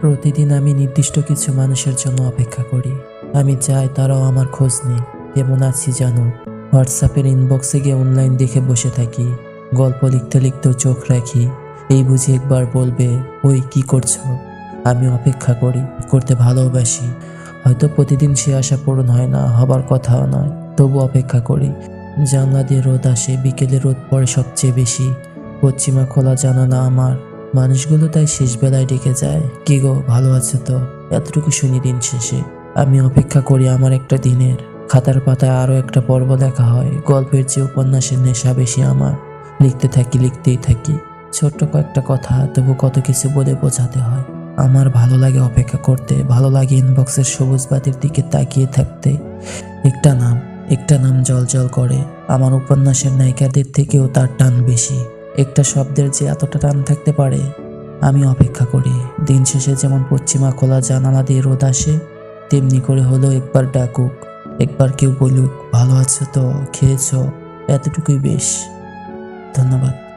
প্রতিদিন আমি নির্দিষ্ট কিছু মানুষের জন্য অপেক্ষা করি। আমি চাই তারাও আমার খোঁজ নেই কেমন আছি জানো? হোয়াটসঅ্যাপের ইনবক্সে গিয়ে অনলাইন দেখে বসে থাকি। গল্প লিখতে লিখতেও চোখ রাখি। এই বুঝি একবার বলবে, ওই কি করছ? আমি অপেক্ষা করি, করতে ভালোবাসি। হয়তো প্রতিদিন সে আশা পূরণ হয় না, হবার কথাও নয়। তবু অপেক্ষা করি। জানলা দিয়ে রোদ আসে, বিকেলে রোদ পড়ে সবচেয়ে বেশি। পশ্চিমা খোলা জানালা আমার। মানুষগুলো তাই শেষ বেলায় ডেকে যায়, কি গো, ভালো আছে তো? এতটুকু শুনি দিন শেষে। আমি অপেক্ষা করি আমার একটা দিনের। খাতার পাতায় আরও একটা পর্ব লেখা হয়। গল্পের যে উপন্যাসের নেশা বেশি আমার, লিখতে থাকি, লিখতেই থাকি। ছোট্ট কয়েকটা কথা, তবু কত কিছু বলে বোঝাতে হয়। আমার ভালো লাগে অপেক্ষা করতে, ভালো লাগে ইনবক্সের সবুজ বাতির দিকে তাকিয়ে থাকতে। একটা নাম একটা নাম জল জল করে। আমার উপন্যাসের নায়িকাদের থেকেও তার টান বেশি। একটা শব্দের যে এতটা টান থাকতে পারে, আমি অপেক্ষা করি। দিন শেষে যেমন পশ্চিমা খোলা জানালা দিয়ে রোদ আসে, তেমনি করে হলো একবার ডাকুক, একবার কেউ বলুক, ভালো আছো তো? খেয়েছ? এতটুকুই বেশ। ধন্যবাদ।